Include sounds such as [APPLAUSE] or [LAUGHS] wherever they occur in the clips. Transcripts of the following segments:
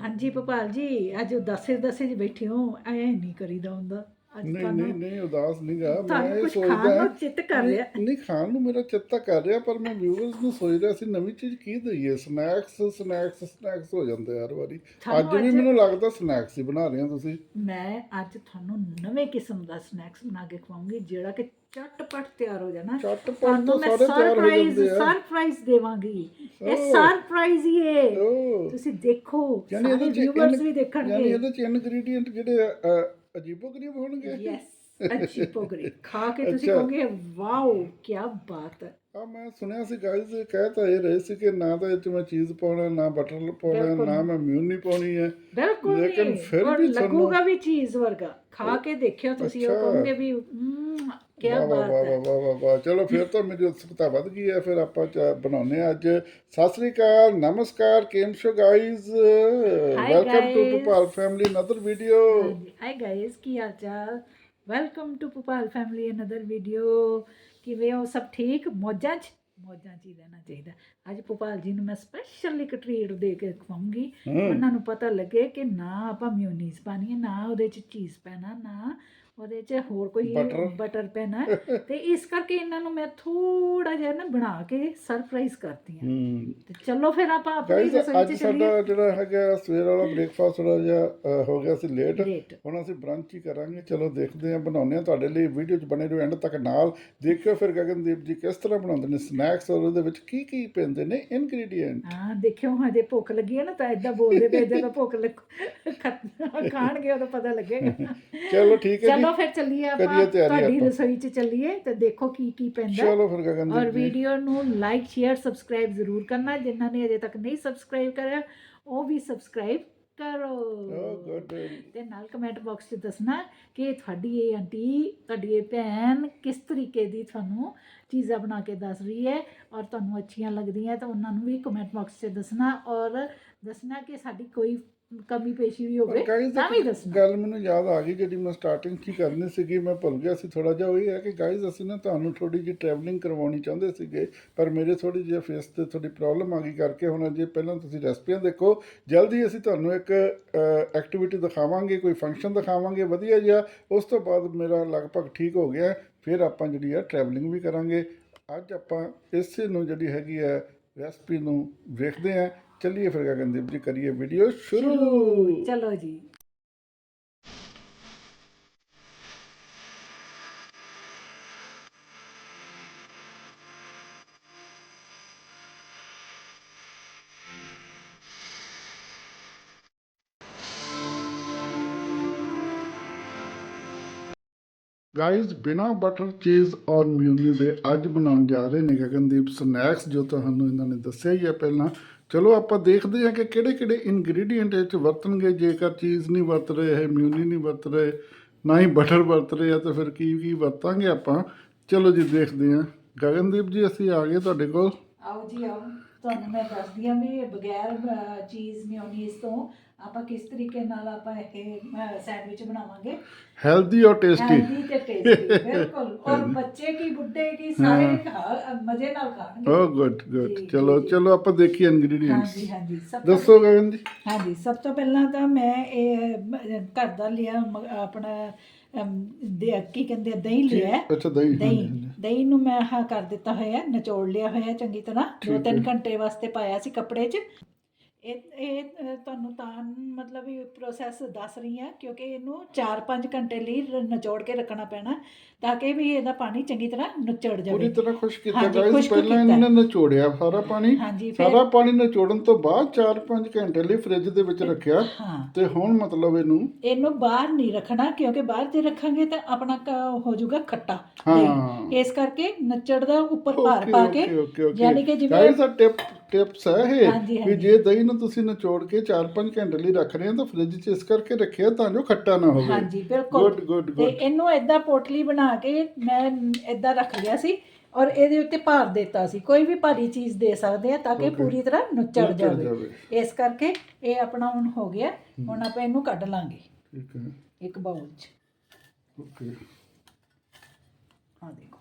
ਹਾਂਜੀ ਭੋਪਾਲ ਜੀ ਅੱਜ ਦਸੇ ਦਸੇ ਜੀ ਬੈਠੇ ਹੋ ਐ ਨਹੀਂ ਕਰੀਦਾ ਹੁੰਦਾ। ਅੱਜ ਨਹੀਂ ਨਹੀਂ ਨਹੀਂ ਉਦਾਸ ਨਹੀਂ ਗਾ। ਮੈਂ ਇਹ ਸੋਚਦਾ ਨੂੰ ਚਿੱਤ ਕਰ ਰਿਹਾ। ਨਹੀਂ ਖਾਣ ਨੂੰ ਮੇਰਾ ਚਿੱਤਾ ਕਰ ਰਿਹਾ ਪਰ ਮੈਂ ਵਿਊਅਰਸ ਨੂੰ ਸੋਚ ਰਿਹਾ ਸੀ ਨਵੀਂ ਚੀਜ਼ ਕੀ ਦਈਏ? ਸਨੈਕਸ ਸਨੈਕਸ ਸਨੈਕਸ ਹੋ ਜਾਂਦੇ ਹਰ ਵਾਰੀ। ਅੱਜ ਵੀ ਮੈਨੂੰ ਲੱਗਦਾ ਸਨੈਕਸ ਹੀ ਬਣਾ ਰਹੇ ਹੋ ਤੁਸੀਂ। ਮੈਂ ਅੱਜ ਤੁਹਾਨੂੰ ਨਵੇਂ ਕਿਸਮ ਦਾ ਸਨੈਕਸ ਬਣਾ ਕੇ ਖਵਾਉਂਗੀ ਜਿਹੜਾ ਕਿ ਝਟਪਟ ਤਿਆਰ ਹੋ ਜਾਣਾ। ਚੱਟ ਤੁਹਾਨੂੰ ਤੋਂ ਸਾਰੇ ਤਿਆਰ ਹੋ ਜਾਂਦੇ ਆ। ਸਰਪ੍ਰਾਈਜ਼ ਦੇਵਾਂਗੀ। ਇਹ। ਸਰਪ੍ਰਾਈਜ਼ ਹੀ ਹੈ। ਤੁਸੀਂ ਦੇਖੋ ਯਾਨੀ ਇਹਦੇ ਵਿਊਅਰਸ ਵੀ ਯਾਨੀ ਦੇਖਣਗੇ ਇਹਦੇ ਚ ਇਨਗਰੀਡੀਐਂਟ ਜਿਹੜੇ ਅਜੀਬੋ ਗਰੀਬ ਹੋਣਗੇ? ਯੈਸ ਅੱਛੀ ਪੋਗਰੀ ਖਾ ਕੇ ਤੁਸੀਂ। ਕਹੋਗੇ ਵਾਓ ਕੀ ਬਾਤ ਹੈ! ਆ ਮੈਂ ਸੁਣਿਆ ਸੀ ਗਾਇਜ਼ ਕਹਿ ਤਾਂ ਇਹ ਰਹੇ ਸੀ ਕਿ ਨਾ ਤਾਂ ਇਹ ਚ ਮੈਂ ਚੀਜ਼ ਪਾਉਣਾ ਨਾ ਬਟਰ ਪਾਉਣਾ। ਨਾ ਮੈਂ ਮਿਊਨੀ ਪਾਉਣੀ ਹੈ। ਬਿਲਕੁਲ ਲੇਕਿਨ ਫਿਰ ਵੀ ਲੱਗੂਗਾ ਵੀ ਚੀਜ਼ ਵਰਗਾ। ਖਾ ਕੇ ਦੇਖਿਓ ਤੁਸੀਂ ਉਹ। ਕਹੋਗੇ ਵੀ ਕੀ ਵਾਹ ਵਾਹ ਬਾਤ ਵਾਹ ਹੈ। ਵਾਹ ਵਾਹ ਵਾਹ। ਚਲੋ ਫਿਰ ਤਾਂ ਮੇਰੀ ਉਤਸੁਕਤਾ ਵੱਧ ਗਈ ਹੈ ਫਿਰ ਆਪਾਂ ਚ- ਬਣਾਉਂਦੇ ਹਾਂ ਅੱਜ। ਸਤਿ ਸ੍ਰੀ ਅਕਾਲ ਨਮਸਕਾਰ ਕੇਮ show guys welcome to guys. Bhopal family another video hi guys ਕੀ ਹਾਲ ਚਾਲ? Welcome to Pupal family another video ਕਿਵੇਂ ਹੋ? ਸਭ ਠੀਕ? ਮੌਜਾਂ 'ਚ? ਮੌਜਾਂ 'ਚ ਹੀ ਰਹਿਣਾ ਚਾਹੀਦਾ। ਅੱਜ ਪੁਪਾਲ ਜੀ ਨੂੰ ਮੈਂ ਸਪੈਸ਼ਲ ਇੱਕ ਟ੍ਰੀਟ ਦੇ ਕੇ ਖਵਾਉਂਗੀ। ਉਹਨਾਂ ਨੂੰ ਪਤਾ ਲੱਗੇ ਕਿ ਨਾ ਆਪਾਂ ਮਿਊਨੀਸ ਪਾਣੀ ਹੈ ਨਾ ਉਹਦੇ 'ਚ ਚੀਜ਼ ਪੈਣਾ ਨਾ ਉਹਦੇ 'ਚ ਹੋਰ ਕੋਈ. ਬਟਰ ਪੈਣਾ [LAUGHS] ਤੇ ਇਸ ਕਰਕੇ ਇਹਨਾਂ ਨੂੰ ਮੈਂ ਥੋੜਾ ਜਿਹਾ ਨਾ ਬਣਾ ਕੇ ਸਰਪ੍ਰਾਈਜ਼ ਕਰਦੀ ਹਾਂ। ਤੇ ਚਲੋ ਫਿਰ ਆਪਾਂ ਆਪਣੀ ਰਸੋਈ ਅੱਜ 'ਚ ਸਾਡਾ ਜਿਹੜਾ ਹੈਗਾ ਸਵੇਰ ਵਾਲਾ ਬ੍ਰੇਕਫਾਸਟ ਥੋੜਾ ਜਿਹਾ ਹੋ ਗਿਆ ਸੀ ਲੇਟ ਹੁਣ ਅਸੀਂ ਬ੍ਰੰਚ ਹੀ ਕਰਾਂਗੇ। ਚਲੋ ਦੇਖਦੇ ਹਾਂ ਬਣਾਉਂਦੇ ਹਾਂ ਤੁਹਾਡੇ ਲਈ। ਵੀਡੀਓ 'ਚ ਬਣੇ ਰਹੋ ਐਂਡ ਤੱਕ ਨਾਲ। ਦੇਖਿਓ ਫਿਰ ਗਗਨਦੀਪ ਜੀ ਕਿਸ ਤਰ੍ਹਾਂ ਬਣਾਉਂਦੇ ਨੇ ਸਨੈਕਸ ਔਰ ਉਹਦੇ ਵਿੱਚ ਕੀ ਕੀ ਪੈਂਦੇ ਨੇ ਇਨਗਰੀਡੀਐਂਟ ਹਾਂ ਦੇਖਿਓ ਹਜੇ ਭੁੱਖ ਲੱਗੀ ਹੈ ਨਾ ਤਾਂ ਇਦਾਂ ਬੋਲਦੇ ਪਏ ਜਦੋਂ ਭੁੱਖ ਲੱਗ ਖਾਣਗੇ ਉਦੋਂ ਪਤਾ ਲੱਗੇਗਾ। ਚਲੋ ਠੀਕ ਹੈ ਜੀ। ਚਲੋ ਫਿਰ ਚੱਲੀਏ ਆਪਾਂ ਕਰੀਏ ਤਿਆਰੀ ਤੁਹਾਡੀ ਆਪਾਂ। ਰਸੋਈ 'ਚ ਚੱਲੀਏ ਤੇ ਦੇਖੋ ਕੀ ਕੀ ਪੈਂਦਾ। ਚਲੋ ਫਿਰ ਔਰ ਗਗਨਦੀਪ ਜੀ ਵੀਡੀਓ ਨੂੰ ਲਾਈਕ ਸ਼ੇਅਰ ਸਬਸਕ੍ਰਾਈਬ ਜ਼ਰੂਰ ਕਰਨਾ। ਜਿਨ੍ਹਾਂ ਨੇ ਅਜੇ ਤੱਕ ਨਹੀਂ ਸਬਸਕ੍ਰਾਈਬ ਕਰਿਆ ਉਹ ਵੀ ਸਬਸਕ੍ਰਾਈਬ ਓ ਕਰੋ ਗੁੱਡ ਤੇ ਨਾਲ ਕਮੈਂਟ ਬਾਕਸ 'ਚ ਦੱਸਣਾ ਕਿ ਤੁਹਾਡੀ ਇਹ ਆਂਟੀ ਤੁਹਾਡੀ ਇਹ ਭੈਣ ਕਿਸ ਤਰੀਕੇ ਦੀ ਤੁਹਾਨੂੰ ਚੀਜ਼ਾਂ ਬਣਾ ਕੇ ਦੱਸ ਰਹੀ ਹੈ ਔਰ ਤੁਹਾਨੂੰ ਅੱਛੀਆਂ ਲੱਗਦੀਆਂ ਤਾਂ ਉਹਨਾਂ ਨੂੰ ਵੀ ਕਮੈਂਟ ਬਾਕਸ 'ਚ ਦੱਸਣਾ ਔਰ ਦੱਸਣਾ ਕਿ ਸਾਡੀ ਕੋਈ ਕਮੀ ਪੇਸ਼ੀ ਵੀ ਹੋਵੇ ਤਾਂ ਵੀ ਦੱਸਣਾ। ਗੱਲ ਮੈਨੂੰ ਯਾਦ ਆ ਗਈ ਜਿਹੜੀ ਮੈਂ ਸਟਾਰਟਿੰਗ ਹੀ ਕਰਨੀ ਸੀਗੀ ਮੈਂ ਭੁੱਲ ਗਿਆ ਸੀ ਥੋੜਾ ਜਿਹਾ ਉਹ ਇਹ ਹੈ ਕਿ ਗਾਇਜ਼ ਅਸੀਂ ਨਾ ਤੁਹਾਨੂੰ ਥੋੜੀ ਜਿਹੀ ਟਰੈਵਲਿੰਗ ਕਰਵਾਉਣੀ ਚਾਹੁੰਦੇ ਸੀਗੇ ਪਰ ਮੇਰੇ ਥੋੜੀ ਜਿਹੀ ਫੇਸ ਤੇ ਥੋੜੀ ਪ੍ਰੋਬਲਮ ਆ ਗਈ ਕਰਕੇ ਹੁਣ ਜੇ ਪਹਿਲਾਂ ਤੁਸੀਂ ਰੈਸਪੀਆਂ ਦੇਖੋ ਜਲਦੀ ਅਸੀਂ ਤੁਹਾਨੂੰ ਇੱਕ ਐਕਟੀਵਿਟੀ ਦਿਖਾਵਾਂਗੇ ਕੋਈ ਫੰਕਸ਼ਨ ਦਿਖਾਵਾਂਗੇ ਵਧੀਆ ਜਿਹਾ ਉਸ ਤੋਂ ਬਾਅਦ ਮੇਰਾ ਲਗਭਗ ਠੀਕ ਹੋ ਗਿਆ ਫਿਰ ਆਪਾਂ ਜਿਹੜੀ ਆ ਟਰੈਵਲਿੰਗ ਵੀ ਕਰਾਂਗੇ। ਅੱਜ ਆਪਾਂ ਇਸੇ ਨੂੰ ਜਿਹੜੀ ਹੈਗੀ ਹੈ ਰੈਸਪੀ ਨੂੰ ਵੇਖਦੇ ਹਾਂ ਚੱਲੀਏ ਫਿਰ ਗਗਨਦੀਪ ਜੀ ਕਰੀਏ ਵੀਡੀਓ ਸ਼ੁਰੂ। ਚਲੋ ਜੀ। ਗਾਇਜ਼ ਬਿਨਾ ਬਟਰ ਚੀਜ਼ ਔਰ ਮਿਊਨੀ ਦੇ ਅੱਜ ਬਣਾਉਣ ਜਾ ਰਹੇ ਨੇ ਗਗਨਦੀਪ ਸਨੈਕਸ ਜੋ ਤੁਹਾਨੂੰ ਇਹਨਾਂ ਨੇ ਦੱਸਿਆ ਹੀ ਹੈ ਪਹਿਲਾਂ। ਚਲੋ ਆਪਾਂ ਦੇਖਦੇ ਹਾਂ ਕਿ ਕਿਹੜੇ ਕਿਹੜੇ ਇਨਗਰੀਡੀਐਂਟ ਇਹ ਚ ਵਰਤਣਗੇ, ਜੇਕਰ ਚੀਜ਼ ਨਹੀਂ ਵਰਤ ਰਹੇ ਹੈ ਮਿਊਨੀ ਨਹੀਂ ਵਰਤ ਰਹੇ, ਨਾ ਹੀ ਬਟਰ ਵਰਤ ਰਹੇ ਆ, ਤਾਂ ਫਿਰ ਕੀ ਕੀ ਵਰਤਾਂਗੇ ਆਪਾਂ? ਚਲੋ ਜੀ ਦੇਖਦੇ ਹਾਂ। ਗਗਨਦੀਪ ਜੀ, ਅਸੀਂ ਆ ਗਏ ਤੁਹਾਡੇ ਕੋਲ। ਆਓ ਜੀ, ਆਓ। ਤੁਹਾਨੂੰ ਮੈਂ ਦੱਸਦੀ ਹਾਂ ਵੀ ਬਗੈਰ ਅ, ਚੀਜ਼ ਮਿਓਨੀਜ਼ ਤੋਂ ਆਪਾਂ ਕਿਸ ਤਰੀਕੇ ਨਾਲ ਆਪਾਂ ਇਹ ਸੈਂਡਵਿਚ ਬਣਾਵਾਂਗੇ। ਹੈਲਦੀ ਔਰ ਟੇਸਟੀ ਹੈਲਦੀ ਤੇ ਟੇਸਟੀ ਬਿਲਕੁਲ। ਔਰ ਬੱਚੇ ਕੀ ਬੁੱਢੇ ਕੀ ਸਾਰੇ ਖਾ ਮਜ਼ੇ ਨਾਲ ਖਾਣਗੇ। ਓ ਗੁੱਡ ਗੁੱਡ ਜੀ, ਚਲੋ ਜੀ। ਚਲੋ ਆਪਾਂ ਦੇਖੀਏ ਇਨਗਰੀਡੀਅੰਟਸ ਹਾਂਜੀ ਹਾਂਜੀ। ਸਭ ਤੋਂ ਦੱਸੋ ਗਗਨ ਜੀ। ਹਾਂਜੀ ਸਭ ਤੋਂ ਪਹਿਲਾਂ ਤਾਂ ਮੈਂ ਇਹ ਮ- ਘਰ ਦਾ ਲਿਆ ਮ- ਆਪਣਾ ਦੇ ਕੀ ਕਹਿੰਦੇ ਆ, ਦਹੀਂ ਲਿਆ ਹੈ। ਅੱਛਾ ਦਹੀਂ। ਦਹੀਂ। ਦਹੀਂ ਨੂੰ ਮੈਂ ਆਹ ਕਰ ਦਿੱਤਾ ਹੋਇਆ ਨਿਚੋੜ ਲਿਆ ਹੋਇਆ ਚੰਗੀ ਤਰ੍ਹਾਂ। ਦੋ ਠੀਕ ਤਿੰਨ ਹੈ। ਘੰਟੇ ਵਾਸਤੇ ਪਾਇਆ ਸੀ ਕੱਪੜੇ 'ਚ। ਇਹ ਇਹ ਤੁਹਾਨੂੰ ਤਾਂ ਮਤਲਬ ਇਹ ਪ੍ਰੋਸੈਸ ਦੱਸ ਰਹੀ ਹਾਂ ਕਿਉਂਕਿ ਇਹਨੂੰ 4-5 ਘੰਟੇ ਲਈ ਨਿਚੋੜ ਕੇ ਰੱਖਣਾ ਪੈਣਾ ਤਾਂ ਕਿ ਵੀ ਇਹਦਾ ਪਾਣੀ ਚੰਗੀ ਤਰ੍ਹਾਂ ਨੁਚੜ ਪੂਰੀ ਜਾਵੇ ਤਰ੍ਹਾਂ ਖੁਸ਼ਕ ਕੀਤਾ ਗਾਇਸ ਪਹਿਲਾਂ। ਇਹਨਾਂ ਨੇ ਨਿਚੋੜਿਆ ਸਾਰਾ ਪਾਣੀ। ਸਾਰਾ ਪਾਣੀ ਨਿਚੋੜਨ ਤੋਂ ਬਾਅਦ 4-5 ਘੰਟੇ ਲਈ ਫ੍ਰਿਜ ਦੇ ਵਿੱਚ ਰੱਖਿਆ। ਤੇ ਹੁਣ ਮਤਲਬ ਇਹਨੂੰ ਇਹਨੂੰ ਬਾਹਰ ਨਹੀਂ ਰੱਖਣਾ ਕਿਉਂਕਿ ਬਾਹਰ ਜੇ ਰੱਖਾਂਗੇ ਤਾਂ ਆਪਣਾ ਹੋ ਜਾਊਗਾ ਖੱਟਾ। ਇਸ ਕਰਕੇ ਨੱਚੜ ਦਾ ਉੱਪਰ ਭਾਰ ਪਾ ਕੇ ਯਾਨੀ ਕਿ ਜਿਵੇਂ ਗਾਇਸ ਟਿਪ ਟਿਪਸ ਹੈ ਇਹ ਵੀ ਹਾਂਜੀ। ਜੇ ਦਹੀਂ ਨੂੰ ਤੁਸੀਂ ਨਿਚੋੜ ਕੇ 4-5 ਘੰਟੇ ਲਈ ਰੱਖ ਰਹੇ ਹੋ ਤਾਂ ਫ੍ਰਿਜ 'ਚ ਇਸ ਕਰਕੇ ਰੱਖਿਆ ਤਾਂ ਜੋ ਖੱਟਾ ਨਾ ਹੋਵੇ। ਹਾਂਜੀ ਬਿਲਕੁਲ। ਗੁੱਡ ਗੁੱਡ ਤੇ ਗੁੱਡ ਇਹਨੂੰ ਏਦਾਂ ਪੋਟਲੀ ਬਣਾ ਕੇ ਮੈਂ ਏਦਾਂ ਰੱਖ ਲਿਆ ਸੀ ਔਰ ਇਹਦੇ ਉੱਤੇ ਭਾਰ ਦਿੱਤਾ ਸੀ। ਕੋਈ ਵੀ ਭਾਰੀ ਚੀਜ਼ ਦੇ ਸਕਦੇ ਆ ਤਾਂ ਕਿ Okay. ਪੂਰੀ ਤਰ੍ਹਾਂ ਨੁੱਚੜ ਜਾਵੇ। ਜਾਵੇ। ਇਸ ਕਰਕੇ ਇਹ ਆਪਣਾ ਹੁਣ ਹੋ ਗਿਆ। ਹੁਣ ਆਪਾਂ ਇਹਨੂੰ ਕੱਢ ਲਾਂਗੇ। ਠੀਕ ਹੈ। ਇੱਕ ਬਾਉਲ 'ਚ। ਓਕੇ ਆ ਦੇਖੋ।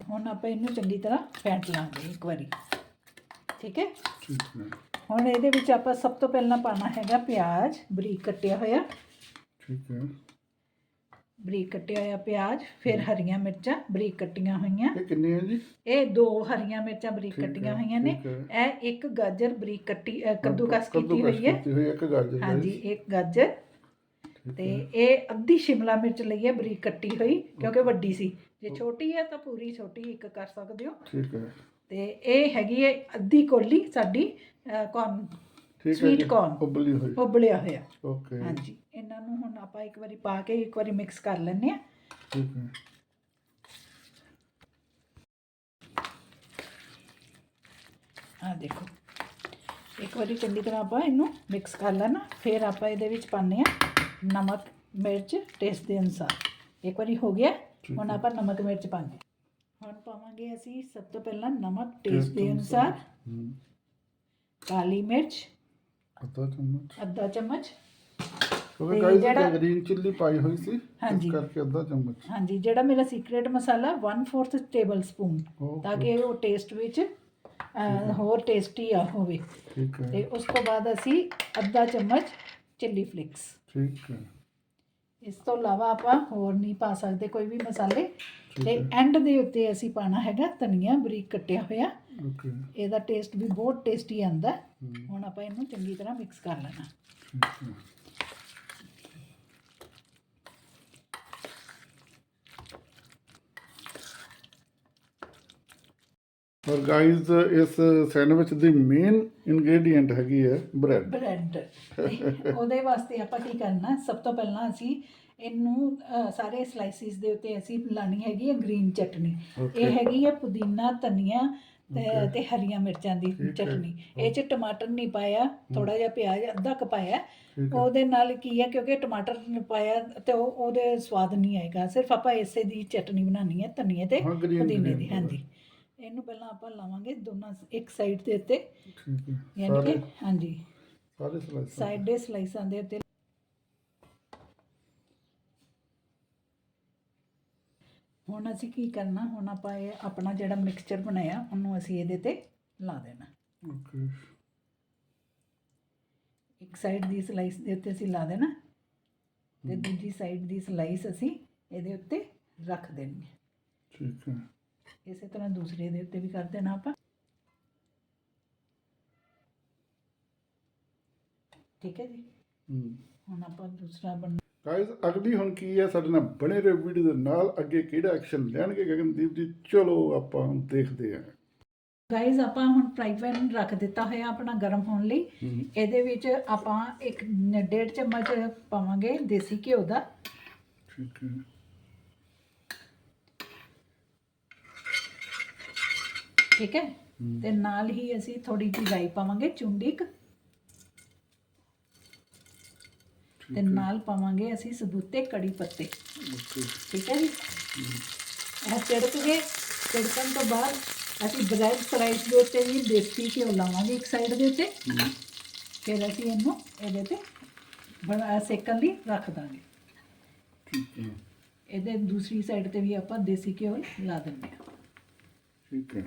ਹੁਣ ਆਪਾਂ ਇਹਨੂੰ ਚੰਗੀ ਤਰ੍ਹਾਂ ਫੈਂਟ ਲਾਂਗੇ ਇੱਕ ਵਾਰੀ। ਠੀਕ ਹੈ? ਠੀਕ ਹੈ ਹੁਣ ਇਹਦੇ ਵਿੱਚ ਆਪਾਂ ਸਭ ਤੋਂ ਪਹਿਲਾਂ ਪਾਣਾ ਹੈਗਾ ਪਿਆਜ਼ ਬਰੀਕ ਕੱਟਿਆ ਹੋਇਆ। ਠੀਕ ਹੈ। ਬਰੀਕ ਕੱਟਿਆ ਹੋਇਆ ਪਿਆਜ਼ ਫਿਰ ਹਰੀਆਂ ਮਿਰਚਾਂ ਬਰੀਕ ਕੱਟੀਆਂ ਹੋਈਆਂ। ਇਹ ਕਿੰਨੀ ਹੈ ਜੀ? ਇਹ ਦੋ ਹਰੀਆਂ ਮਿਰਚਾਂ ਬਰੀਕ ਕੱਟੀਆਂ ਹੋਈਆਂ ਨੇ। ਇਹ ਇੱਕ ਗਾਜਰ ਬਰੀਕ ਕੱਟੀ ਕੱਦੂਕਸ ਕੀਤੀ ਹੋਈ ਹੈ। ਕੀਤੀ ਹੋਈ ਹੈ ਇੱਕ ਗਾਜਰ ਹਾਂਜੀ ਇੱਕ ਗਾਜਰ। ਤੇ ਇਹ ਅੱਧੀ ਸ਼ਿਮਲਾ ਮਿਰਚ ਲਈ ਹੈ ਬਰੀਕ ਕੱਟੀ ਹੋਈ ਕਿਉਂਕਿ ਵੱਡੀ ਸੀ। ਜੇ ਛੋਟੀ ਹੈ ਤਾਂ ਪੂਰੀ ਛੋਟੀ ਇੱਕ ਕਰ ਸਕਦੇ ਹੋ। ਠੀਕ ਹੈ। ਤੇ ਇਹ ਹੈਗੀ ਹੈ ਅੱਧੀ ਕੋਲੀ ਸਾਡੀ ਕੌਰਨ ਜੀ, corn। ਉਬਲੀ ਹੋਈ। ਉਬਲਿਆ ਹੋਇਆ। ਓਕੇ ਹਾਂਜੀ। ਇਹਨਾਂ ਨੂੰ ਹੁਣ ਆਪਾਂ ਇੱਕ ਵਾਰੀ ਪਾ ਕੇ ਇੱਕ ਵਾਰੀ ਮਿਕਸ ਕਰ ਲੈਂਦੇ ਆ ਠੀਕ ਹੈ। ਆ ਦੇਖੋ। ਇੱਕ ਵਾਰੀ ਚੰਗੀ ਤਰ੍ਹਾਂ ਆਪਾਂ ਇਹਨੂੰ ਮਿਕਸ ਕਰ ਲੈਣਾ। ਫਿਰ ਆਪਾਂ ਇਹਦੇ ਵਿੱਚ ਪਾਉਂਦੇ ਆ ਨਮਕ ਮਿਰਚ ਟੇਸਟ ਦੇ ਅਨੁਸਾਰ। ਇੱਕ ਵਾਰੀ ਹੋ ਗਿਆ। ਹੁਣ ਆਪਾਂ ਨਮਕ ਮਿਰਚ ਪਾਉਂਦੇ ਹੁਣ ਪਾਵਾਂਗੇ ਅਸੀਂ। ਸਭ ਤੋਂ ਪਹਿਲਾਂ ਨਮਕ ਟੇਸਟ ਦੇ ਅਨੁਸਾਰ। ਕਾਲੀ ਮਿਰਚ ਅੱਧਾ ਚਮਚ। ਅੱਧਾ ਚਮਚ। ਕਿਉਂਕਿ ਗਾਇਸ ਜਿਹੜਾ- ਗ੍ਰੀਨ ਚਿੱਲੀ ਪਾਈ ਹੋਈ ਸੀ। ਇਸ ਕਰਕੇ ਅੱਧਾ ਚਮਚ। ਹਾਂਜੀ ਜਿਹੜਾ ਮੇਰਾ ਸੀਕ੍ਰੇਟ ਮਸਾਲਾ 1/4 ਟੇਬਲ ਸਪੂਨ ਤਾਂ ਕਿ ਉਹ ਟੇਸਟ ਵਿੱਚ ਹੋਰ ਟੇਸਟੀ ਆ ਹੋਵੇ। ਠੀਕ ਹੈ। ਤੇ ਉਸ ਤੋਂ ਬਾਅਦ ਅਸੀਂ ਅੱਧਾ ਚਮਚ ਚਿੱਲੀ ਫਲਿਕਸ ਠੀਕ ਹੈ। ਇਸ ਤੋਂ ਇਲਾਵਾ ਆਪਾਂ ਹੋਰ ਨਹੀਂ ਪਾ ਸਕਦੇ ਕੋਈ ਵੀ ਮਸਾਲੇ। ਤੇ ਐਂਡ ਦੇ ਉੱਤੇ ਅਸੀਂ ਪਾਣਾ ਹੈਗਾ ਧਨੀਆ ਬਰੀਕ ਕੱਟਿਆ ਹੋਇਆ। ਓਕੇ ਇਹਦਾ ਟੇਸਟ ਵੀ ਬਹੁਤ ਟੇਸਟੀ ਆਂਦਾ ਹੁਣ ਆਪਾਂ ਇਹਨੂੰ ਚੰਗੀ ਤਰ੍ਹਾਂ ਮਿਕਸ ਕਰ ਲੈਣਾ। ਔਰ ਗਾਇਸ ਇਸ ਸੈਂਡਵਿਚ ਦੀ ਮੇਨ ਇਨਗਰੀਡੀਅੰਟ ਹੈਗੀ ਹੈ ਬ੍ਰੈਡ ਬ੍ਰੈਡ ਉਹਦੇ ਵਾਸਤੇ ਆਪਾਂ ਕੀ ਕਰਨਾ ਸਭ ਤੋਂ ਪਹਿਲਾਂ ਅਸੀਂ ਇਹਨੂੰ ਸਾਰੇ ਸਲਾਈਸਿਸ ਦੇ ਉੱਤੇ ਅਸੀਂ ਲਾਣੀ ਹੈਗੀ ਹੈ ਗ੍ਰੀਨ ਚਟਨੀ. ਇਹ ਹੈਗੀ ਹੈ ਪੁਦੀਨਾ ਧਨੀਆ ਤੇ ਹਰੀਆਂ ਮਿਰਚਾਂ ਦੀ। ਚਟਨੀ। ਇਹ ਚ ਟਮਾਟਰ ਨਹੀਂ ਪਾਇਆ ਥੋੜਾ ਜਿਹਾ ਪਿਆਜ਼ ਅੱਧਾ ਕ ਪਾਇਆ। ਉਹਦੇ ਨਾਲ ਕੀ ਹੈ ਕਿਉਂਕਿ ਟਮਾਟਰ ਪਾਇਆ ਤੇ ਉਹ ਉਹਦੇ ਸਵਾਦ ਨਹੀਂ ਆਏਗਾ। ਸਿਰਫ ਆਪਾਂ ਇਸੇ ਦੀ ਚਟਨੀ ਬਣਾਉਣੀ ਹੈ ਧਨੀਏ ਤੇ ਪੁਦੀਨੇ ਦੀ ਹਾਂਜੀ। ਇਹਨੂੰ ਪਹਿਲਾਂ ਆਪਾਂ ਲਾਵਾਂਗੇ ਦੋਨਾਂ ਇੱਕ ਸਾਈਡ ਦੇ ਉੱਤੇ। ਯਾਨੀ ਕਿ ਹਾਂਜੀ। ਸਾਰੇ ਸਲਾਈਸ ਸਾਈਡ ਦੇ ਸਲਾਈਸਾਂ ਦੇ ਉੱਤੇ ਹੁਣ ਅਸੀਂ ਕੀ ਕਰਨਾ? ਹੁਣ ਆਪਾਂ ਇਹ ਆਪਣਾ ਜਿਹੜਾ ਮਿਕਸਚਰ ਬਣਾਇਆ ਉਹਨੂੰ ਅਸੀਂ ਇਹਦੇ ਤੇ ਲਾ ਦੇਣਾ। ਓਕੇ ਇੱਕ ਸਾਈਡ ਦੀ ਸਲਾਈਸ ਦੇ ਉੱਤੇ ਅਸੀਂ ਲਾ ਦੇਣਾ ਤੇ ਦੂਜੀ ਸਾਈਡ ਦੀ ਸਲਾਈਸ ਅਸੀਂ ਇਹਦੇ ਉੱਤੇ ਰੱਖ ਦੇਣੀ ਹੈ। ਠੀਕ ਹੈ। ਇਸੇ ਤਰ੍ਹਾਂ ਦੂਸਰੇ ਦੇ ਉੱਤੇ ਵੀ ਕਰ ਦੇਣਾ ਆਪਾਂ। ਠੀਕ ਹੈ ਜੀ? ਹੂੰ ਹੁਣ ਆਪਾਂ ਦੂਸਰਾ ਬਣ ਗਾਇਸ ਅਗਲੀ ਹੁਣ ਕੀ ਹੈ? ਸਾਡੇ ਨਾਲ ਬਣੇ ਰਹੋ ਵੀਡੀਓ ਦੇ ਨਾਲ। ਅੱਗੇ ਕਿਹੜਾ ਐਕਸ਼ਨ ਲੈਣਗੇ ਗਗਨਦੀਪ ਜੀ? ਚਲੋ ਆਪਾਂ ਦੇਖਦੇ ਹਾਂ। ਗਾਈਜ਼ ਆਪਾਂ ਹੁਣ ਫਰਾਈ ਪੈਨ ਰੱਖ ਦਿੱਤਾ ਹੋਇਆ ਆਪਣਾ ਗਰਮ ਹੋਣ ਲਈ। ਇਹਦੇ ਵਿੱਚ ਆਪਾਂ ਇੱਕ ਡੇਢ ਚਮਚ ਪਾਵਾਂਗੇ ਦੇਸੀ ਘਿਓ ਦਾ। ਠੀਕ ਹੈ। ਠੀਕ ਹੈ। ਤੇ ਨਾਲ ਹੀ ਅਸੀਂ ਥੋੜੀ ਜਿਹੀ ਰਾਈ ਪਾਵਾਂਗੇ ਚੁੰਡੀ ਤੇ ਨਾਲ ਪਾਵਾਂਗੇ ਅਸੀਂ ਸਬੂਤੇ ਕੜੀ ਪੱਤੇ। ਠੀਕ ਹੈ ਜੀ? ਇਹ ਤਿੜਕ ਗਏ ਤਿੜਕਣ ਤੋਂ ਬਾਅਦ ਅਸੀਂ ਬ੍ਰੈਡ ਸਲਾਈਸ ਦੇ ਉੱਤੇ ਵੀ ਦੇਸੀ ਘਿਓ ਲਾਵਾਂਗੇ ਇੱਕ ਸਾਈਡ ਦੇ ਉੱਤੇ। ਫਿਰ ਅਸੀਂ ਇਹਨੂੰ ਇਹਦੇ ਤੇ ਬਣਾ ਸੇਕਣ ਲਈ ਰੱਖ ਦਾਂਗੇ। ਠੀਕ ਹੈ। ਇਹਦੇ ਦੂਸਰੀ ਸਾਈਡ ਤੇ ਵੀ ਆਪਾਂ ਦੇਸੀ ਘਿਓ ਲਾ ਦਿੰਦੇ ਹਾਂ। ਠੀਕ ਹੈ।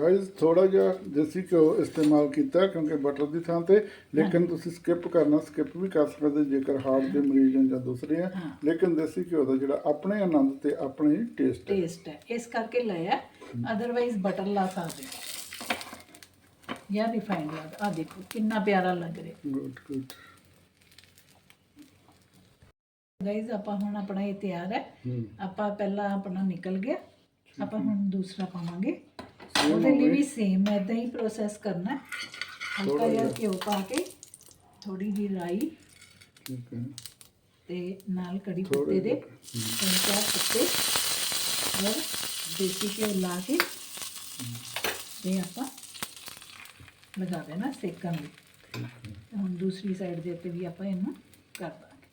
ਗਾਇਸ ਥੋੜਾ ਜਿਹਾ ਦੇਸੀ ਘਿਓ ਇਸਤੇਮਾਲ ਕੀਤਾ ਕਿਉਂਕਿ ਬਟਰ ਦੀ ਥਾਂ ਤੇ ਲੇਕਿਨ ਤੁਸੀਂ ਸਕਿਪ ਕਰਨਾ ਸਕਿਪ ਵੀ ਕਰ ਸਕਦੇ ਜੇਕਰ ਹਾਰਟ ਦੇ ਮਰੀਜ਼ ਹਨ ਜਾਂ ਦੂਸਰੇ ਆ। ਹਾਂ। ਲੇਕਿਨ ਦੇਸੀ ਘਿਓ ਦਾ ਜਿਹੜਾ ਆਪਣੇ ਆਨੰਦ ਤੇ ਆਪਣੇ ਟੇਸਟ ਹੈ। ਟੇਸਟ ਹੈ। ਇਸ ਕਰਕੇ ਲਾਇਆ ਅਦਰਵਾਈਜ਼ ਬਟਰ ਲਾ ਸਕਦੇ ਹੋ। ਜਾਂ ਰਿਫਾਈਨਡ ਆ। ਦੇਖੋ ਕਿੰਨਾ ਪਿਆਰਾ ਲੱਗ ਰਿਹਾ। ਗੁੱਡ ਗੁੱਡ ਗਾਈਜ਼ ਆਪਾਂ ਹੁਣ ਆਪਣਾ ਇਹ ਤਿਆਰ ਹੈ। ਹੂੰ। ਆਪਾਂ ਪਹਿਲਾਂ ਆਪਣਾ ਨਿਕਲ ਗਿਆ। ਆਪਾਂ ਹੁਣ ਦੂਸਰਾ ਪਾਵਾਂਗੇ। ਉਹਦੇ ਲਈ। ਵੀ ਸੇਮ ਐਦਾਂ ਹੀ ਪ੍ਰੋਸੈਸ ਕਰਨਾ ਹਲਕਾ ਜਿਹਾ। ਘਿਓ ਪਾ ਕੇ ਥੋੜੀ ਜਿਹੀ ਰਾਈ ਠੀਕ ਹੈ। ਤੇ ਨਾਲ ਕੜੀ ਪੱਤੇ ਦੇ ਤਿੰਨ ਚਾਰ ਪੱਤੇ ਔਰ ਦੇਸੀ ਘਿਓ ਲਾ ਕੇ ਤੇ ਆਪਾਂ ਲਗਾ ਦੇਣਾ ਸੇਕਣ ਲਈ। ਤੇ ਹੁਣ ਦੂਸਰੀ ਸਾਈਡ ਦੇ ਉੱਤੇ ਵੀ ਆਪਾਂ ਇਹਨੂੰ ਕਰ ਦਾਂਗੇ।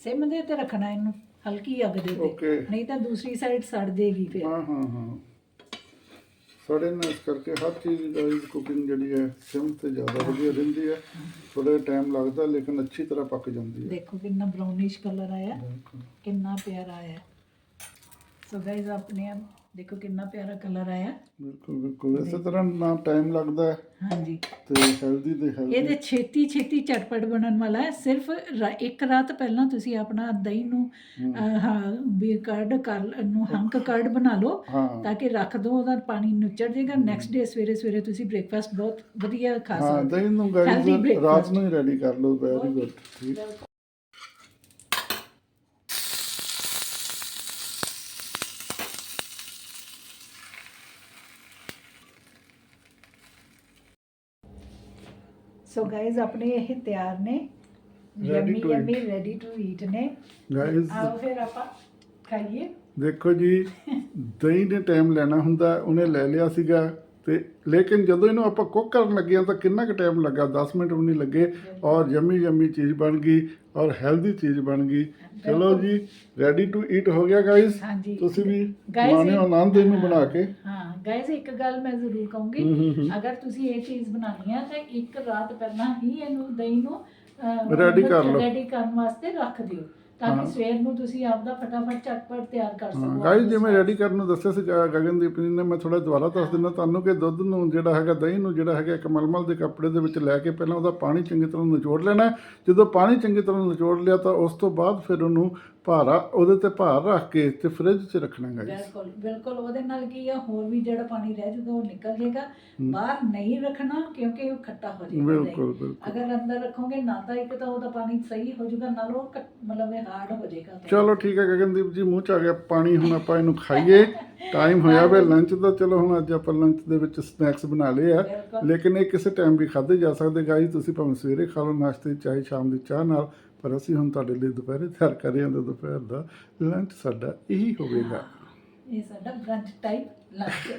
ਸਿਮ ਦੇ ਉੱਤੇ ਰੱਖਣਾ ਇਹਨੂੰ। ਹਲਕੀ ਅੱਗ ਦੇ ਉੱਤੇ। Okay. ਨਹੀਂ ਤਾਂ ਦੂਸਰੀ ਸਾਈਡ ਸੜ ਜਾਏਗੀ ਫਿਰ। ਹਾਂ ਹਾਂ ਹਾਂ। ਸਾਡੇ ਨਾਲ ਇਸ ਕਰਕੇ ਹਰ ਚੀਜ਼ ਦੀ ਕੁਕਿੰਗ ਜਿਹੜੀ ਹੈ ਸਿਮ ਤੇ ਜ਼ਿਆਦਾ ਵਧੀਆ ਰਹਿੰਦੀ ਹੈ। ਥੋੜਾ ਟਾਈਮ ਲੱਗਦਾ ਲੇਕਿਨ ਅੱਛੀ ਤਰ੍ਹਾਂ ਪੱਕ ਜਾਂਦੀ ਹੈ। ਦੇਖੋ ਕਿੰਨਾ ਬ੍ਰਾਊਨਿਸ਼ ਕਲਰ ਆਇਆ ਬਿਲਕੁਲ। ਕਿੰਨਾ ਪਿਆਰਾ ਆਇਆ। ਸੋ ਗਾਇਜ਼ ਆਪਣੇ ਦੇਖੋ ਕਿੰਨਾ ਪਿਆਰਾ ਕਲਰ ਆਇਆ। ਬਿਲਕੁਲ ਬਿਲਕੁਲ। ਇਸੇ ਤਰ੍ਹਾਂ ਨਾ ਟਾਈਮ ਲੱਗਦਾ ਹੈ ਹਾਂਜੀ। ਤੇ ਹੈਲਦੀ ਤੇ ਹੈਲਦੀ ਇਹਦੇ ਛੇਤੀ ਛੇਤੀ ਝਟਪਟ ਬਣਨ ਵਾਲਾ ਹੈ। ਸਿਰਫ ਇੱਕ ਰਾਤ ਪਹਿਲਾਂ ਤੁਸੀਂ ਆਪਣਾ ਦਹੀਂ ਨੂੰ ਹਾਂ। ਵੀ ਕਰਡ ਕਰ ਨੂੰ ਹੰਕ ਕਰਡ ਬਣਾ ਲਓ ਹਾਂ। ਤਾਂ ਕਿ ਰੱਖ ਦੋ ਉਹਦਾ ਪਾਣੀ ਨੁੱਚੜ ਜਾਏਗਾ। ਨੈਕਸਟ ਡੇ ਸਵੇਰੇ ਸਵੇਰੇ ਤੁਸੀਂ ਬ੍ਰੇਕਫਾਸਟ ਬਹੁਤ ਵਧੀਆ ਖਾ ਹਾਂ ਸਕਦੇ ਦਹੀਂ ਨੂੰ ਗਾਈਜ਼. ਰਾਤ ਨੂੰ ਹੀ ਰੈਡੀ ਕਰ ਲਓ। ਵੈਰੀ ਗੁੱਡ ਠੀਕ। ਸੋ ਗਾਇਜ਼ ਆਪਣੇ ਇਹ ਤਿਆਰ ਨੇ। Yummy to eat. Yummy ready to eat ਨੇ। ਗਾਈਜ਼ ਆਓ ਫਿਰ ਆਪਾਂ ਖਾਈਏ। ਦੇਖੋ ਜੀ [LAUGHS] ਦਹੀਂ ਨੇ ਟਾਈਮ ਲੈਣਾ ਹੁੰਦਾ ਉਹਨੇ ਲੈ ਲਿਆ ਸੀਗਾ। ਤੇ ਲੇਕਿਨ ਜਦੋਂ ਇਹਨੂੰ ਆਪਾਂ ਕੁੱਕ ਕਰਨ ਲੱਗੇ ਤਾਂ ਕਿੰਨਾ ਕੁ ਟਾਈਮ ਲੱਗਾ? 10 ਮਿੰਟ ਵੀ ਨਹੀਂ ਲੱਗੇ ਔਰ ਯਮੀ ਯਮੀ ਚੀਜ਼ ਬਣ ਗਈ ਔਰ ਹੈਲਦੀ ਚੀਜ਼ ਬਣ ਗਈ। ਚਲੋ ਜੀ ਰੈਡੀ ਟੂ ਈਟ ਹੋ ਗਿਆ ਹਾਂਜੀ। ਤੁਸੀਂ ਵੀ ਮਾਣਿਓ ਆਨੰਦ ਇਹਨੂੰ ਬਣਾ ਕੇ? ਹਾਂ ਗਾਇਜ਼ ਇੱਕ ਗੱਲ ਮੈਂ ਜ਼ਰੂਰ ਕਹੂੰਗੀ। ਅਗਰ ਤੁਸੀਂ ਇਹ ਚੀਜ਼ ਬਣਾਉਣੀ ਹੈ ਤਾਂ ਇੱਕ ਰਾਤ ਪਹਿਲਾਂ ਹੀ ਇਹਨੂੰ ਦਹੀਂ ਨੂੰ Ready ਕਰ ਲਓ। ਰੈਡੀ ਕਰਨ ਵਾਸਤੇ ਰੱਖ ਦਿਓ। ਤਾਂ ਹਾਂ। ਕਿ ਸਵੇਰ ਨੂੰ ਤੁਸੀਂ ਆਪਦਾ ਫਟਾਫਟ ਝਟਪਟ ਤਿਆਰ ਕਰ ਸਕੋ ਗਾਇਜ਼ ਜਿਵੇਂ ਰੈਡੀ ਕਰਨ ਨੂੰ ਦੱਸਿਆ ਸੀ ਗਗਨਦੀਪ ਜੀ ਨੇ ਮੈਂ ਥੋੜਾ ਦੁਬਾਰਾ ਦੱਸ ਦਿੰਦਾ ਤੁਹਾਨੂੰ ਕਿ ਦੁੱਧ ਨੂੰ ਜਿਹੜਾ ਹੈਗਾ ਦਹੀਂ ਨੂੰ ਜਿਹੜਾ ਹੈਗਾ ਇੱਕ ਮਲਮਲ ਦੇ ਕੱਪੜੇ ਦੇ ਵਿੱਚ ਲੈ ਕੇ ਪਹਿਲਾਂ ਉਹਦਾ ਪਾਣੀ ਚੰਗੀ ਤਰ੍ਹਾਂ ਨਿਚੋੜ ਲੈਣਾ ਹੈ। ਜਦੋਂ ਪਾਣੀ ਚੰਗੀ ਤਰ੍ਹਾਂ ਨਿਚੋੜ ਲਿਆ ਤਾਂ ਉਸ ਤੋਂ ਬਾਅਦ ਫਿਰ ਉਹਨੂੰ ਭਾਰਾ ਉਹਦੇ ਤੇ ਭਾਰ ਰੱਖ ਕੇ ਤੇ ਫ੍ਰਿਜ 'ਚ ਰੱਖਣਾ ਗਾਇਜ਼ ਬਿਲਕੁਲ ਬਿਲਕੁਲ ਉਹਦੇ ਨਾਲ ਕੀ ਆ ਹੋਰ ਵੀ ਜਿਹੜਾ ਪਾਣੀ ਰਹਿ ਜਾਊਗਾ ਉਹ ਨਿਕਲ ਜਾਏਗਾ ਬਾਹਰ ਨਹੀਂ ਰੱਖਣਾ ਕਿਉਂਕਿ ਉਹ ਖੱਟਾ ਹੋ ਜਾਏਗਾ। ਬਿਲਕੁਲ ਬਿਲਕੁਲ। ਅਗਰ ਅੰਦਰ ਰੱਖੋਗੇ ਨਾ ਤਾਂ ਇੱਕ ਤਾਂ ਉਹਦਾ ਪਾਣੀ ਸਹੀ ਹੋ ਜਾਊਗਾ ਨਾਲ ਉਹ ਮਤਲਬ ਇਹ ਹਾਰਡ ਹੋ ਜਾਏਗਾ ਚਲੋ ਠੀਕ ਹੈ ਗਗਨਦੀਪ ਜੀ ਮੂੰਹ ਚ ਆ ਗਿਆ ਪਾਣੀ ਹੁਣ ਆਪਾਂ ਇਹਨੂੰ ਖਾਈਏ। ਟਾਈਮ ਹੋਇਆ ਵੇ ਲੰਚ ਦਾ ਚਲੋ ਹੁਣ ਅੱਜ ਆਪਾਂ ਲੰਚ ਦੇ ਵਿੱਚ ਸਨੈਕਸ ਬਣਾ ਲਏ ਆ। ਬਿਲਕੁਲ। ਲੇਕਿਨ ਇਹ ਕਿਸੇ ਟਾਈਮ ਵੀ ਖਾਦੇ ਜਾ ਸਕਦੇ। ਗਾਈ ਤੁਸੀਂ ਭਾਵੇਂ ਸਵੇਰੇ ਖਾ ਲਓ ਨਾਸ਼ਤੇ 'ਚ, ਚਾਹੇ ਸ਼ਾਮ ਦੀ ਚਾਹ ਨਾਲ। ਪਰ ਅਸੀਂ ਹੁਣ ਤੁਹਾਡੇ ਲਈ ਦੁਪਹਿਰੇ ਤਿਆਰ ਕਰ ਰਹੇ ਹਾਂ ਤੇ ਦੁਪਹਿਰ ਦਾ ਲੰਚ ਸਾਡਾ ਇਹੀ ਹੋਵੇਗਾ। ਇਹ ਸਾਡਾ ਬ੍ਰੰਚ ਟਾਈਪ ਲੰਚ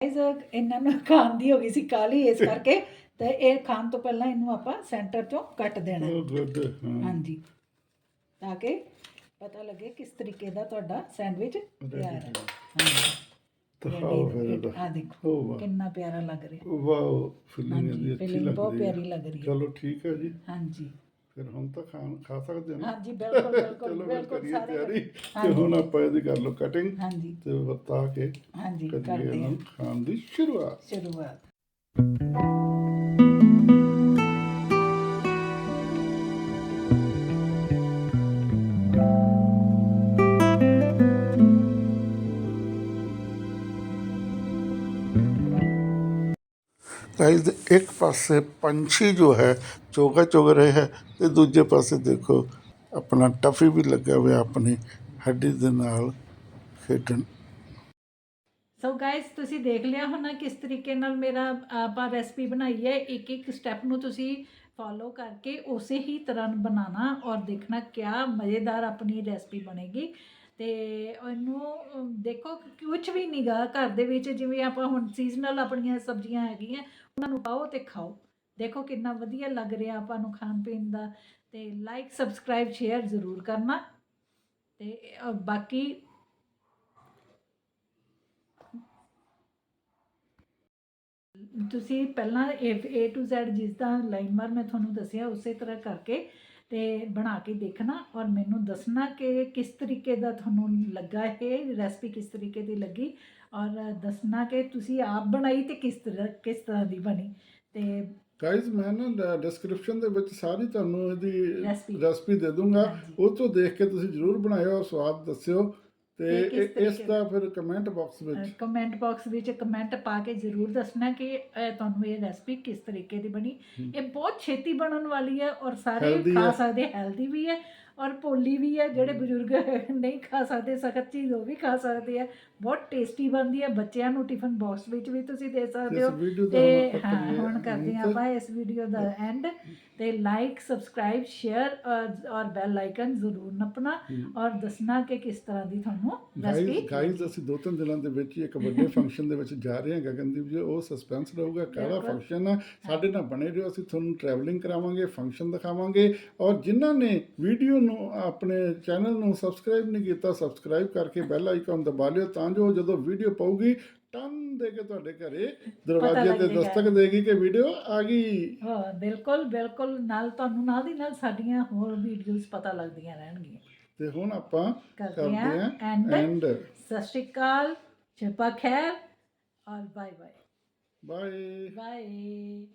ਗਾਇਜ਼ ਇਹਨਾਂ ਨੂੰ ਖਾਣ ਦੀ ਹੋ ਗਈ ਸੀ ਕਾਲੀ ਇਸ ਕਰਕੇ ਤੇ ਇਹ ਖਾਣ ਤੋਂ ਪਹਿਲਾਂ ਇਹਨੂੰ ਆਪਾਂ ਸੈਂਟਰ ਚੋਂ ਕੱਟ ਦੇਣਾ। ਗੁੱਡ ਹਾਂਜੀ। ਤਾਂ ਕਿ ਪਤਾ ਲੱਗੇ ਕਿਸ ਤਰੀਕੇ ਦਾ ਤੁਹਾਡਾ ਸੈਂਡਵਿਚ ਤਿਆਰ ਹੈ। ਦਿਖਾਓ ਫਿਰ। ਆ ਦੇਖੋ ਕਿੰਨਾ ਪਿਆਰਾ ਲੱਗ ਰਿਹਾ। ਵਾਓ ਫਿਲਿੰਗ ਬਹੁਤ ਪਿਆਰੀ ਲੱਗ ਰਹੀ ਹੈ। ਚਲੋ ਠੀਕ ਹੈ ਜੀ। ਹਾਂਜੀ। ਫਿਰ ਹੁਣ ਤਾਂ ਖਾਣ ਖਾ ਸਕਦੇ ਹਾਂ ਨਾ। ਹਾਂਜੀ ਬਿਲਕੁਲ [LAUGHS] ਬਿਲਕੁਲ ਚਲੋ ਫਿਰ ਬਿਲਕੁਲ ਕਰੀਏ ਸਾਰੇ ਤਿਆਰੀ। ਤੇ ਹਾਂਜੀ। ਹੁਣ ਆਪਾਂ ਇਹਦੀ ਕਰ ਲਓ ਕਟਿੰਗ ਹਾਂਜੀ। ਤੇ ਵਰਤਾ ਕੇ ਹਾਂਜੀ ਕਰੀਏ ਕਰਦੇ ਹਾਂ। ਇਹਨੂੰ ਖਾਣ ਦੀ ਸ਼ੁਰੂਆਤ। ਸ਼ੁਰੂਆਤ। ਗਾइस ਇੱਕ ਪਾਸੇ ਪੰਛੀ ਜੋ ਹੈ, ਚੋਗਾ ਚੁਗ ਰਿਹਾ ਹੈ, ਤੇ ਦੂਜੇ ਪਾਸੇ ਦੇਖੋ, ਆਪਣਾ ਟਫੀ ਵੀ ਲੱਗਾ ਹੋਇਆ ਆਪਣੀ ਹੱਡੀ ਦੇ ਨਾਲ ਖੇਡਣ। ਸੋ ਗਾਇਸ ਤੁਸੀਂ ਦੇਖ ਲਿਆ ਹੋਣਾ ਕਿਸ ਤਰੀਕੇ ਨਾਲ ਮੇਰਾ ਆਪਾਂ ਰੈਸਪੀ ਬਣਾਈ ਹੈ। ਇੱਕ ਇੱਕ ਸਟੈਪ ਨੂੰ ਤੁਸੀਂ ਫੋਲੋ ਕਰਕੇ ਉਸੇ ਹੀ ਤਰ੍ਹਾਂ ਬਣਾਉਣਾ ਔਰ ਦੇਖਣਾ ਕਿਆ ਮਜ਼ੇਦਾਰ ਆਪਣੀ ਰੈਸਪੀ ਬਣੇਗੀ। ਤੇ ਇਹਨੂੰ ਦੇਖੋ ਕੁਝ ਵੀ ਨਹੀਂਗਾ ਘਰ ਦੇ ਵਿੱਚ, ਜਿਵੇਂ ਆਪਾਂ ਹੁਣ ਸੀਜ਼ਨਲ ਆਪਣੀਆਂ ਸਬਜ਼ੀਆਂ ਹੈਗੀਆਂ, ਉਹਨਾਂ ਨੂੰ ਪਾਓ ਤੇ ਖਾਓ। ਦੇਖੋ ਕਿੰਨਾ ਵਧੀਆ ਲੱਗ ਰਿਹਾ ਆਪਾਂ ਨੂੰ ਖਾਣ ਪੀਣ ਦਾ ਤੇ ਲਾਈਕ ਸਬਸਕ੍ਰਾਈਬ ਸ਼ੇਅਰ ਜ਼ਰੂਰ ਕਰਨਾ। ਤੇ ਬਾਕੀ ਤੁਸੀਂ ਪਹਿਲਾਂ A to Z ਜਿਸ ਦਾ ਲਾਈਨ ਮਾਰ, ਮੈਂ ਤੁਹਾਨੂੰ ਦੱਸਿਆ ਉਸੇ ਤਰ੍ਹਾਂ ਕਰਕੇ। ਤੇ ਬਣਾ ਕੇ ਦੇਖਣਾ ਔਰ ਮੈਨੂੰ ਦੱਸਣਾ ਕਿ ਕਿਸ ਤਰੀਕੇ ਦਾ ਤੁਹਾਨੂੰ ਲੱਗਾ ਇਹ ਰੈਸਪੀ ਕਿਸ ਤਰੀਕੇ ਦੀ ਲੱਗੀ ਔਰ ਦੱਸਣਾ ਕਿ ਤੁਸੀਂ ਆਪ ਬਣਾਈ ਤੇ ਕਿਸ ਤਰ੍ਹਾਂ ਕਿਸ ਤਰ੍ਹਾਂ ਦੀ ਬਣੀ ਤੇ ਗਾਇਸ ਮੈਂ ਨਾ ਡਿਸਕ੍ਰਿਪਸ਼ਨ ਦੇ ਵਿੱਚ ਸਾਰੀ ਤੁਹਾਨੂੰ ਇਹਦੀ। ਰੈਸਪੀ ਦੇ ਦੂੰਗਾ। ਉਹ ਤੋਂ ਦੇਖ ਕੇ ਤੁਸੀਂ ਜਰੂਰ ਬਣਾਇਓ ਔਰ ਸਵਾਦ ਦੱਸਿਓ ਤੇ ਇਸ ਦਾ ਫਿਰ ਕਮੈਂਟ ਬਾਕਸ ਵਿੱਚ। ਕਮੈਂਟ ਬਾਕਸ ਵਿੱਚ ਕਮੈਂਟ ਪਾ ਕੇ ਜ਼ਰੂਰ ਦੱਸਣਾ ਕਿ ਤੁਹਾਨੂੰ ਇਹ ਰੈਸਪੀ ਕਿਸ ਤਰੀਕੇ ਦੀ ਬਣੀ। ਇਹ ਬਹੁਤ ਛੇਤੀ ਬਣਨ ਵਾਲੀ ਹੈ ਔਰ ਸਾਰੇ ਖਾ। ਸਕਦੇ ਹੈਲਦੀ ਵੀ ਹੈ। ਔਰ ਪੋਲੀ ਵੀ ਹੈ ਜਿਹੜੇ ਬਜ਼ੁਰਗ [LAUGHS] ਨਹੀਂ ਖਾ ਸਕਦੇ ਸਖਤ ਚੀਜ਼ ਉਹ ਵੀ ਖਾ ਸਕਦੇ ਆ ਬਹੁਤ ਟੇਸਟੀ ਬਣਦੀ ਹੈ ਬੱਚਿਆਂ ਨੂੰ ਟਿਫਨ ਬਾਕਸ ਵਿੱਚ ਵੀ ਤੁਸੀਂ ਦੇ ਸਕਦੇ ਹੋ। ਤੇ ਹਾਂ ਹੁਣ ਕਰਦੇ ਹਾਂ। ਆਪਾਂ ਇਸ ਵੀਡੀਓ ਦਾ ਐਂਡ ਤੇ ਲਾਈਕ ਸਬਸਕ੍ਰਾਈਬ ਸ਼ੇਅਰ ਔਰ ਬੈਲ ਆਈਕਨ ਜ਼ਰੂਰ ਨੱਪਣਾ ਔਰ ਦੱਸਣਾ ਕਿ ਕਿਸ ਤਰ੍ਹਾਂ ਦੀ ਤੁਹਾਨੂੰ ਰੈਸਪੀ ਗਾਈਜ਼ ਅਸੀਂ ਦੋ ਤਿੰਨ ਦਿਨਾਂ ਦੇ ਵਿੱਚ ਇੱਕ ਵੱਡੇ [LAUGHS] ਫੰਕਸ਼ਨ ਦੇ ਵਿੱਚ ਜਾ ਰਹੇ ਹਾਂ ਗਗਨਦੀਪ ਜੀ। ਉਹ ਸਸਪੈਂਸ ਰਹੂਗਾ ਕਿਹੜਾ ਬਿਲਕੁਲ। ਫੰਕਸ਼ਨ ਹੈ ਸਾਡੇ ਨਾਲ ਬਣੇ ਰਹੋ ਅਸੀਂ ਤੁਹਾਨੂੰ ਟਰੈਵਲਿੰਗ ਕਰਾਵਾਂਗੇ ਫੰਕਸ਼ਨ ਦਿਖਾਵਾਂਗੇ। ਔਰ ਜਿਨ੍ਹਾਂ ਨੇ ਵੀਡੀਓ ਨੂੰ ਆਪਣੇ ਚੈਨਲ ਨੂੰ ਸਬਸਕ੍ਰਾਈਬ ਨਹੀਂ ਕੀਤਾ ਸਬਸਕ੍ਰਾਈਬ ਕਰਕੇ ਬੈਲ ਆਈਕਨ ਦਬਾ ਲਿਓ ਤਾਂ ਜੋ ਜਦੋਂ ਵੀਡੀਓ ਪਾਊਗੀ ਟਨ ਦੇ ਕੇ ਤੁਹਾਡੇ ਘਰੇ ਦਰਵਾਜ਼ੇ ਤੇ। ਦਸਤਕ ਦੇਗੀ ਕਿ ਵੀਡੀਓ ਆ ਗਈ। ਹਾਂ ਬਿਲਕੁਲ ਬਿਲਕੁਲ ਨਾਲ ਤੁਹਾਨੂੰ ਨਾਲ ਦੀ ਨਾਲ ਸਾਡੀਆਂ ਹੋਰ ਵੀਡੀਓਜ਼ ਪਤਾ ਲੱਗਦੀਆਂ ਰਹਿਣਗੀਆਂ। ਤੇ ਹੁਣ ਆਪਾਂ ਕਰਦੇ ਹਾਂ. ਐਂਡ ਸਤਿ ਸ਼੍ਰੀ ਅਕਾਲ ਖੈਰ ਔਰ ਬਾਏ ਬਾਏ ਬਾਏ ਬਾਏ